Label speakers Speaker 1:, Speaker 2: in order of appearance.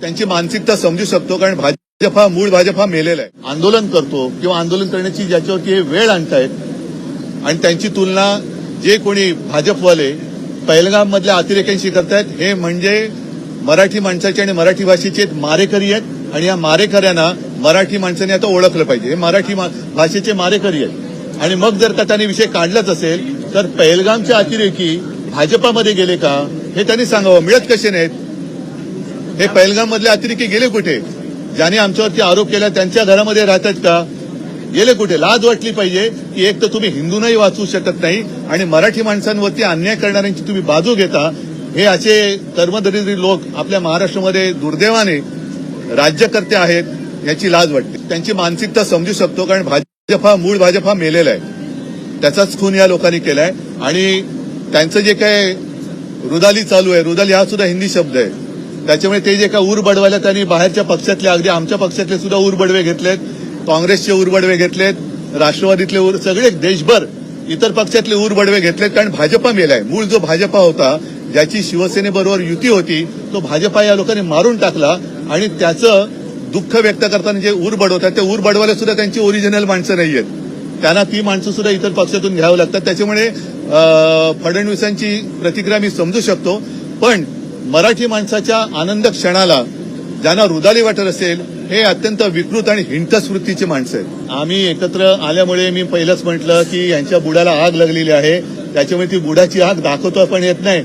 Speaker 1: त्यांची मानसिकता समजू शकतो कारण भाजप हा मूळ भाजप हा मेलेला आहे. आंदोलन करतो किंवा आंदोलन करण्याची ज्याच्यावरती हे वेळ आणतायत आणि त्यांची तुलना जे कोणी भाजपवाले पहिलगाम मधल्या अतिरेक्यांशी करतायत हे म्हणजे मराठी माणसाचे आणि मराठी भाषेचे मारेकरी आहेत आणि या मारेकऱ्यांना मराठी माणसाने आता ओळखलं पाहिजे. हे मराठी मा- भाषेचे मारेकरी आहेत. आणि मग जर का त्यांनी विषय काढलाच असेल तर पहिलगामचे अतिरेकी भाजपामध्ये गेले का हे त्यांनी सांगावं. मिळत कसे नाहीत? हे पहलगाम मधले अतिरेकी गेले कुठे? ज्याने आमच्यावरती आरोप केला त्यांच्या घरामध्ये राहतात का? गेले कुठे? लाज वाटली पाहिजे की एक तर तुम्ही हिंदूनही वाचू शकत नाही आणि मराठी माणसांवरती अन्याय करणाऱ्यांची तुम्ही बाजू घेता. हे असे कर्मदरिद्री लोक आपल्या महाराष्ट्रामध्ये दुर्दैवाने राज्यकर्ते आहेत याची लाज वाटते. त्यांची मानसिकता समजू शकतो कारण भाजप हा मूळ भाजप हा मेलेला आहे. त्याचाच खून या लोकांनी केलाय. आणि त्यांचं जे काय रुदाली चालू आहे रुदाली हा सुद्धा हिंदी शब्द आहे. त्याच्यामुळे ते जे काय ऊर बडवायला त्यांनी बाहेरच्या पक्षातले अगदी आमच्या पक्षातले सुद्धा ऊर बडवे घेतलेत. काँग्रेसचे ऊर बडवे घेतलेत. राष्ट्रवादीतले ऊर सगळे देशभर इतर पक्षातले ऊर बडवे घेतलेत. कारण भाजपा मेलाय मूळ जो भाजपा होता ज्याची शिवसेनेबरोबर युती होती तो भाजपा या लोकांनी मारून टाकला. आणि त्याचं दुःख व्यक्त करताना जे ऊर बडवतात ते ऊर बडवायला सुद्धा त्यांची ओरिजिनल माणसं नाहीयेत. त्यांना ती माणसं सुद्धा इतर पक्षातून घ्यावं लागतात. त्याच्यामुळे फडणवीसांची प्रतिक्रिया मी समजू शकतो. पण मराठी माणसाच्या आनंद क्षणाला ज्यांना रुदाली वाटत असेल हे अत्यंत विकृत आणि हिंटस वृत्तीचे माणसं आहेत. आम्ही एकत्र आल्यामुळे मी पहिलंच म्हटलं की यांच्या बुडाला आग लागलेली आहे. त्याच्यामुळे ती बुडाची आग दाखवतो पण येत नाही.